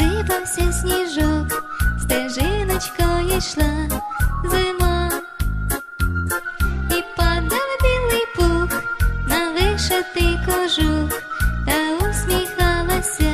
сипався сніжок, стежиночкою йшла зима, і падав білий пух на вишитий кожух та усміхалася.